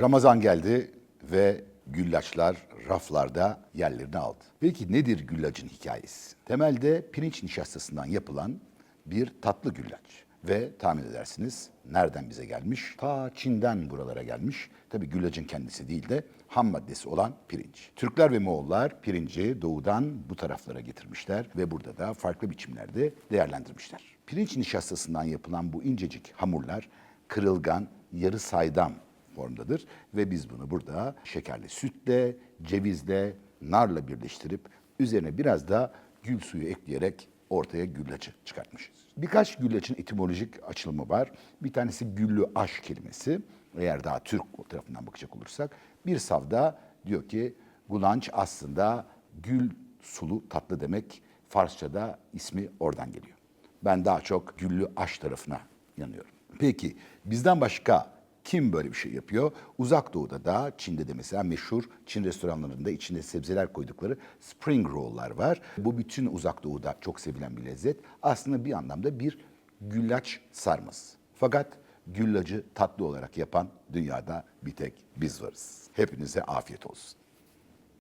Ramazan geldi ve güllaçlar raflarda yerlerini aldı. Peki nedir güllacın hikayesi? Temelde pirinç nişastasından yapılan bir tatlı güllaç. Ve tahmin edersiniz nereden bize gelmiş? Ta Çin'den buralara gelmiş. Tabii güllacın kendisi değil de ham maddesi olan pirinç. Türkler ve Moğollar pirinci doğudan bu taraflara getirmişler ve burada da farklı biçimlerde değerlendirmişler. Pirinç nişastasından yapılan bu incecik hamurlar kırılgan, yarı saydam formdadır ve biz bunu burada şekerli sütle, cevizle, narla birleştirip üzerine biraz da gül suyu ekleyerek ortaya güllacı çıkartmışız. Birkaç güllaçın etimolojik açılımı var. Bir tanesi güllü aş kelimesi. Eğer daha Türk tarafından bakacak olursak bir savda diyor ki gulanç aslında gül sulu tatlı demek. Farsçada ismi oradan geliyor. Ben daha çok güllü aş tarafına yanıyorum. Peki bizden başka kim böyle bir şey yapıyor? Uzak Doğu'da da Çin'de de mesela meşhur Çin restoranlarında içine sebzeler koydukları spring roll'lar var. Bu bütün Uzak Doğu'da çok sevilen bir lezzet. Aslında bir anlamda bir güllaç sarması. Fakat güllacı tatlı olarak yapan dünyada bir tek biz varız. Hepinize afiyet olsun.